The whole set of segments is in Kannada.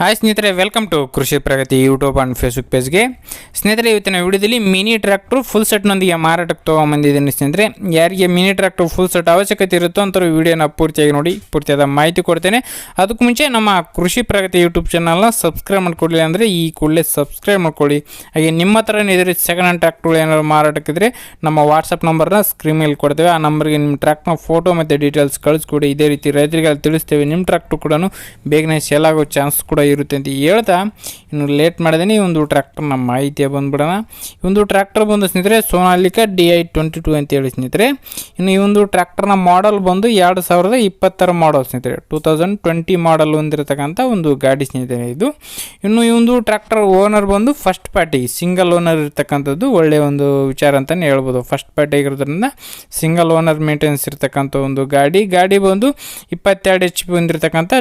ಹಾಯ್ ಸ್ನೇಹಿತರೆ welcome to Krishi Pragati YouTube and Facebook ಪೇಜ್ಗೆ ಸ್ನೇಹಿತರೆ ಇವತ್ತಿನ ವಿಡಿಯೋದಲ್ಲಿ ಮಿನಿ ಟ್ರ್ಯಾಕ್ಟ್ರು ಫುಲ್ ಸೆಟ್ನೊಂದಿಗೆ ಮಾರಾಟಕ್ಕೆ ತೊಗೊಂಬಂದಿದ್ದೀನಿ ಸ್ನೇಹಿತರೆ. ಯಾರಿಗೆ ಮಿನಿ ಟ್ರ್ಯಾಕ್ಟ್ರು ಫುಲ್ ಸೆಟ್ ಅವಶ್ಯಕತೆ ಇರುತ್ತೋ ಅಂಥವ್ರು ವಿಡಿಯೋನ ಪೂರ್ತಿಯಾಗಿ ನೋಡಿ, ಪೂರ್ತಿಯಾದ ಮಾಹಿತಿ ಕೊಡ್ತೇನೆ. ಅದಕ್ಕೂ ಮುಂಚೆ ನಮ್ಮ ಕೃಷಿ ಪ್ರಗತಿ ಯೂಟ್ಯೂಬ್ ಚಾನಲ್ನ ಸಬ್ಸ್ಕ್ರೈಬ್ ಮಾಡ್ಕೊಳ್ಳಿ ಅಂದರೆ ಈ ಕೂಡಲೇ ಸಬ್ಸ್ಕ್ರೈಬ್ ಮಾಡ್ಕೊಳ್ಳಿ. ಹಾಗೆ ನಿಮ್ಮ ಹತ್ರ ಇದ್ರೆ ಸೆಕೆಂಡ್ ಹ್ಯಾಂಡ್ ಟ್ರ್ಯಾಕ್ಟರ್ಗಳು ಏನಾದ್ರು ಮಾರಾಟಕ್ಕಿದ್ರೆ ನಮ್ಮ ವಾಟ್ಸಪ್ ನಂಬರ್ನ ಸ್ಕ್ರೀನ್ ಮೇಲೆ ಕೊಡ್ತೇವೆ. ಆ ನಂಬರ್ಗೆ ನಿಮ್ಮ ಟ್ರ್ಯಾಕ್ಟ್ನ ಫೋಟೋ ಮತ್ತು ಡೀಟೇಲ್ಸ್ ಕಳಿಸ್ಕೊಡಿ. ಇದೇ ರೀತಿ ರೈತರಿಗೆ ತಿಳಿಸ್ತೇವೆ. ನಿಮ್ಮ ಟ್ರ್ಯಾಕ್ಟ್ರು ಕೂಡ ಬೇಗನೆ ಸೇಲ್ ಆಗೋ ಚಾನ್ಸ್ ಕೂಡ ಇರುತ್ತೆ ಅಂತ ಹೇಳ್ತಾ, ಇನ್ನು ಲೇಟ್ ಮಾಡಿದ್ದೀನಿ ಈ ಒಂದು ನಮ್ಮ ಮಾಹಿತಿಯ ಬಂದ್ಬಿಡೋಣ. ಈ ಒಂದು ಟ್ರ್ಯಾಕ್ಟರ್ ಬಂದು ಸ್ನೇಹಿತರೆ, Sonalika D I twenty two ಅಂತ ಹೇಳಿ ಸ್ನೇಹಿತರೆ. ಇನ್ನು ಈ ಒಂದು ಟ್ರ್ಯಾಕ್ಟರ್ನ ಮಾಡಲ್ ಬಂದು ಎರಡು ಸಾವಿರದ ಇಪ್ಪತ್ತರ ಮಾಡಲ್ ಸ್ನೇಹಿತರೆ. ಟೂ ತೌಸಂಡ್ ಟ್ವೆಂಟಿ ಮಾಡಲ್ ಹೊಂದಿರತಕ್ಕಂಥ ಒಂದು ಗಾಡಿ ಸ್ನೇಹಿತರೆ ಇದು. ಇನ್ನು ಈ ಒಂದು ಟ್ರ್ಯಾಕ್ಟರ್ ಓನರ್ ಬಂದು ಫಸ್ಟ್ ಪಾರ್ಟಿ ಸಿಂಗಲ್ ಓನರ್ ಇರ್ತಕ್ಕಂಥದ್ದು ಒಳ್ಳೆಯ ಒಂದು ವಿಚಾರ ಅಂತಲೇ ಹೇಳ್ಬೋದು. ಫಸ್ಟ್ ಪಾರ್ಟಿ ಆಗಿರೋದ್ರಿಂದ ಸಿಂಗಲ್ ಓನರ್ ಮೇಂಟೆನೆನ್ಸ್ ಇರ್ತಕ್ಕಂಥ ಒಂದು ಗಾಡಿ. ಗಾಡಿ ಬಂದು ಇಪ್ಪತ್ತೆರಡು ಎಚ್ ಪಿ ಹೊಂದಿರತಕ್ಕಂಥ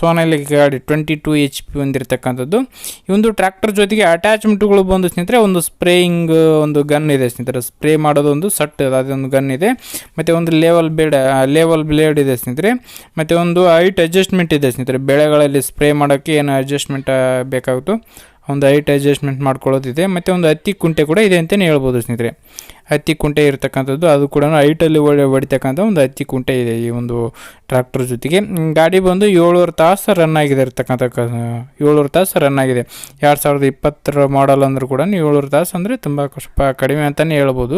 ಸೋನಾಲಿ ಗಾಡಿ ಟ್ವೆಂಟಿ ಟು ಎಚ್ ಪಿ ಹೊಂದಿರತಕ್ಕಂಥದ್ದು ಈ ಒಂದು ಟ್ರ್ಯಾಕ್ಟರ್ ಜೊತೆಗೆ ಅಟ್ಯಾಚ್ಮೆಂಟ್ಗಳು ಬಂದು ಸ್ನೇಹಿತರೆ, ಒಂದು ಸ್ಪ್ರೇಯಿಂಗ್ ಒಂದು ಗನ್ ಇದೆ ಸ್ನೇಹಿತರೆ. ಸ್ಪ್ರೇ ಮಾಡೋದು ಒಂದು ಸಟ್, ಅದೊಂದು ಗನ್ ಇದೆ. ಮತ್ತು ಒಂದು ಲೇವಲ್ ಬೇಡ ಲೇವಲ್ ಬ್ಲೇಡ್ ಇದೆ ಸ್ನೇಹಿತರೆ. ಮತ್ತು ಒಂದು ಹೈಟ್ ಅಡ್ಜಸ್ಟ್ಮೆಂಟ್ ಇದೆ ಸ್ನೇಹಿತರೆ. ಬೆಳೆಗಳಲ್ಲಿ ಸ್ಪ್ರೇ ಮಾಡೋಕ್ಕೆ ಏನು ಅಡ್ಜಸ್ಟ್ಮೆಂಟ್ ಬೇಕಾಗುತ್ತೋ ಒಂದು ಹೈಟ್ ಅಡ್ಜಸ್ಟ್ಮೆಂಟ್ ಮಾಡ್ಕೊಳ್ಳೋದಿದೆ. ಮತ್ತು ಒಂದು ಹತ್ತಿ ಕುಂಟೆ ಕೂಡ ಇದೆ ಅಂತಲೇ ಹೇಳ್ಬೋದು ಸ್ನೇಹಿತರೆ. ಹತ್ತಿ ಕುಂಟೆ ಇರತಕ್ಕಂಥದ್ದು, ಅದು ಕೂಡ ಹೈಟಲ್ಲಿ ಒಳ್ಳೆ ಹೊಡಿತಕ್ಕಂಥ ಒಂದು ಹತ್ತಿ ಕುಂಟೆ ಇದೆ ಈ ಒಂದು ಟ್ರ್ಯಾಕ್ಟರ್ ಜೊತೆಗೆ. ಗಾಡಿ ಬಂದು ಏಳುವರೆ ತಾಸು ರನ್ ಆಗಿದೆ ಇರ್ತಕ್ಕಂಥ ಏಳುವರೆ ತಾಸು ರನ್ ಆಗಿದೆ. ಎರಡು ಸಾವಿರದ ಇಪ್ಪತ್ತರ ಮಾಡಲ್ ಅಂದರೂ ಕೂಡ ಏಳುವರೆ ತಾಸು ಅಂದರೆ ತುಂಬ ಸ್ವಲ್ಪ ಕಡಿಮೆ ಅಂತಲೇ ಹೇಳ್ಬೋದು.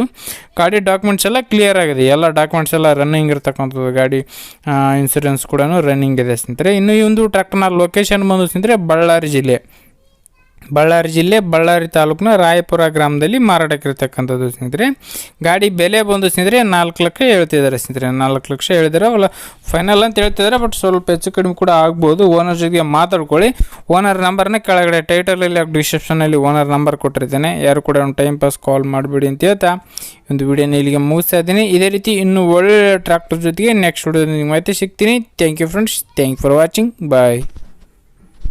ಗಾಡಿ ಡಾಕ್ಯುಮೆಂಟ್ಸ್ ಎಲ್ಲ ಕ್ಲಿಯರ್ ಆಗಿದೆ. ಎಲ್ಲ ಡಾಕ್ಯುಮೆಂಟ್ಸ್ ಎಲ್ಲ ರನ್ನಿಂಗ್ ಇರ್ತಕ್ಕಂಥದ್ದು ಗಾಡಿ ಇನ್ಸೂರೆನ್ಸ್ ಕೂಡ ರನ್ನಿಂಗ್ ಇದೆ ಸ್ನೇಹಿತರೆ. ಇನ್ನು ಈ ಒಂದು ಟ್ರ್ಯಾಕ್ಟರ್ನ ಲೊಕೇಶನ್ ಬಂದು ಸ್ನೇಹಿತರೆ, ಬಳ್ಳಾರಿ ಜಿಲ್ಲೆ. ಬಳ್ಳಾರಿ ಜಿಲ್ಲೆ ಬಳ್ಳಾರಿ ತಾಲೂಕಿನ ರಾಯಪುರ ಗ್ರಾಮದಲ್ಲಿ ಮಾರಾಟಕ್ಕಿರ್ತಕ್ಕಂಥದ್ದು ಸ್ನೇಹಿತರೆ. ಗಾಡಿ ಬೆಲೆ ಬಂದು ಸ್ನೇಹಿತರೆ ನಾಲ್ಕು ಲಕ್ಷ ಹೇಳ್ತಿದ್ದಾರೆ ಸ್ನೇಹಿತರೆ. ನಾಲ್ಕು ಲಕ್ಷ ಹೇಳಿದ್ದಾರೆ ಅವಲ್ಲ ಫೈನಲ್ ಅಂತ ಹೇಳ್ತಿದ್ದಾರೆ ಬಟ್ ಸ್ವಲ್ಪ ಹೆಚ್ಚು ಕಡಿಮೆ ಕೂಡ ಆಗ್ಬೋದು. ಓನರ್ ಜೊತೆಗೆ ಮಾತಾಡ್ಕೊಳ್ಳಿ. ಓನರ್ ನಂಬರ್ನ ಕೆಳಗಡೆ ಟೈಟಲಲ್ಲಿ ಡಿಸ್ಕ್ರಿಪ್ಷನಲ್ಲಿ ಓನರ್ ನಂಬರ್ ಕೊಟ್ಟಿರ್ತೇನೆ. ಯಾರು ಕೂಡ ಒಂದು ಟೈಮ್ ಪಾಸ್ ಕಾಲ್ ಮಾಡಿಬಿಡಿ ಅಂತ ಹೇಳ್ತಾ ಒಂದು ವಿಡಿಯೋನ ಇಲ್ಲಿಗೆ ಮುಗಿಸ್ತಾ ಇದ್ದೀನಿ. ಇದೇ ರೀತಿ ಇನ್ನೂ ಒಳ್ಳೆ ಟ್ರ್ಯಾಕ್ಟರ್ ಜೊತೆಗೆ ನೆಕ್ಸ್ಟ್ ವಿಡಿಯೋದಲ್ಲಿ ಮಾಹಿತಿ ಸಿಗ್ತೀನಿ. Thank you friends thank for watching bye